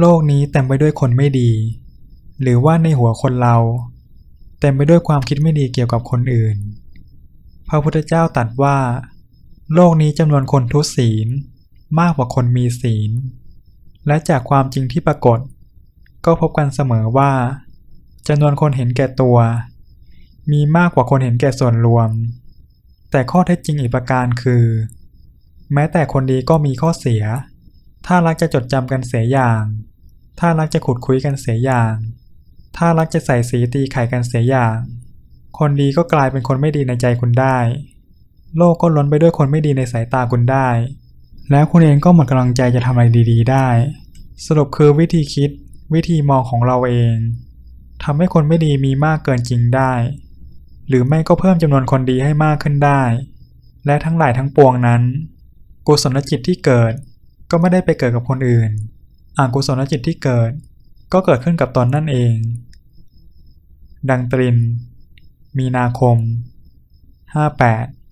โลกนี้เต็มไปด้วยคนไม่ดี หรือว่าในหัวคนเรา เต็มไปด้วยความคิดไม่ดีเกี่ยวกับคนอื่น พระพุทธเจ้าตรัสว่า โลกนี้จำนวนคนทุศีลมากกว่าคนมีศีล และจากความจริงที่ปรากฏ ก็พบกันเสมอว่าจำนวนคนเห็นแก่ตัว มีมากกว่าคนเห็นแก่ส่วนรวม แต่ข้อเท็จจริงอีกประการคือ แม้แต่คนดีก็มีข้อเสีย ถ้ารักจะจดจำกันเสียอย่าง ถ้ารักจะขุดคุยกันเสียอย่าง ถ้ารักจะใส่สีตีไข่กันเสียอย่าง คนดีก็กลายเป็นคนไม่ดีในใจคุณได้ โลกก็ล้นไปด้วยคนไม่ดีในสายตาคุณได้ แล้วคุณเองก็หมดกำลังใจจะทำอะไรดีๆ ได้ สรุปคือวิธีคิด วิธีมองของเราเองทำให้คนไม่ดีมีมากเกินจริงได้ หรือไม่ก็เพิ่มจำนวนคนดีให้มากขึ้นได้ และทั้งหลายทั้งปวงนั้น กุศลจิตที่เกิด ก็ไม่ได้ไปเกิดกับคนอื่นอากุศลจิตที่เกิด ก็เกิดขึ้นกับตนนั่นเอง ดังตริน มีนาคม 58